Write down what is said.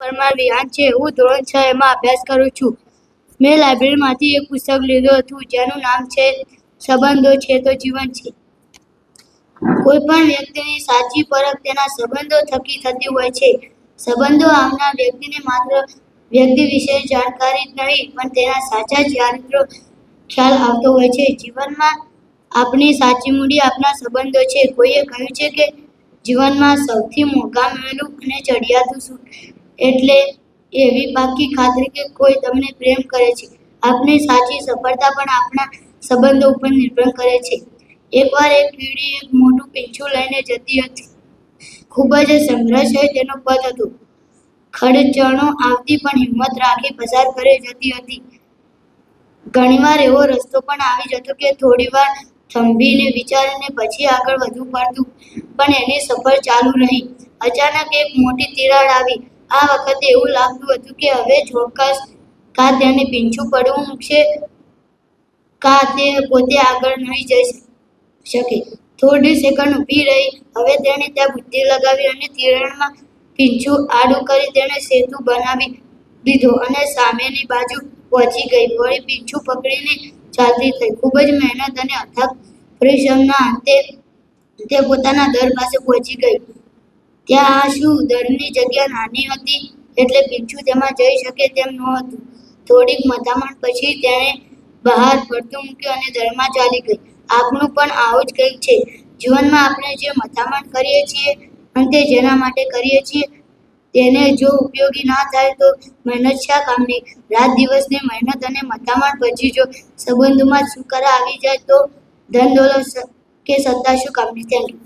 પરમાર વિહાન છે હું ધોરણ છ એમાં અભ્યાસ કરું છું. મેં લાઇબ્રેરીમાંથી એક પુસ્તક લીધું હતું, જેનું નામ છે સંબંધો છે તો જીવન છે. કોઈ પણ વ્યક્તિની સાચી પરખ તેના સંબંધો થકી થતી હોય છે. સંબંધો આવનાર વ્યક્તિને માત્ર વ્યક્તિ વિશે જાણકારી જ નહીં, પણ તેના સાચા ચારિત્રો ખ્યાલ આવતો હોય છે. જીવનમાં આપણી સાચી મૂડી આપણા સંબંધો છે. કોઈએ કહ્યું છે કે જીવનમાં સૌથી મોંઘા મેળું અને ચડિયાતું સુખ એટલે એવી પાકી ખાતરી કે કોઈ તમને પ્રેમ કરે છે. આપની સાચી સફળતા પણ આપણા સંબંધો ઉપર નિર્ભર કરે છે. એકવાર એક કીડી એક મોટું પીંછું લઈને જતી હતી. ખૂબ જ સંઘર્ષ તેનો પદ હતો. ખડચણો આવતી પણ હિંમત રાખી પસાર કરી જતી હતી. ઘણીવાર એવો રસ્તો પણ આવી જતો કે થોડીવાર થંભીને વિચારીને પછી આગળ વધવું પડતું. પણ એની સફર ચાલુ રહી. અચાનક એક મોટી તિરાડ આવી. આ વખતે એવું લાગતું હતું કે હવે જોડકાશ કા તેને પીંછું પડવું મૂકશે, કા તે પોતે આગળ નહીં જઈ શકે. થોડી સેકન્ડ ઊભી રહી, હવે તેણે ત્યાં બુદ્ધિ લગાવી અને તિરણમાં પીંછું આડું કરી તેણે સેતુ બનાવી દીધો અને સામેની બાજુ પહોંચી ગઈ. વળી પીંછું પકડીને ચાલતી થઈ. ખૂબ જ મહેનત અને અથાગ પરિશ્રમના અંતે તે પોતાના દર પાસે પહોંચી ગઈ. ત્યાં શું દરની જગ્યા નાની હતી એટલે પીંછું તેમાં જઈ શકે તેમ નહોતું થોડીક મથામણ પછી તેણે બહાર પડતું મૂક્યું અને દરમાં ચાલી ગઈ. આપણું પણ આવું જ કંઈક છે. જીવનમાં આપણે જે મથામણ કરીએ છીએ, અંતે જેના માટે કરીએ છીએ, તેને જો ઉપયોગી ના થાય તો મહેનત શા કામની? રાત દિવસની મહેનત અને મથામણ પછી જો સંબંધોમાં સુકરા આવી જાય તો ધન દોલત કે સત્તા શું કામની? Thank you.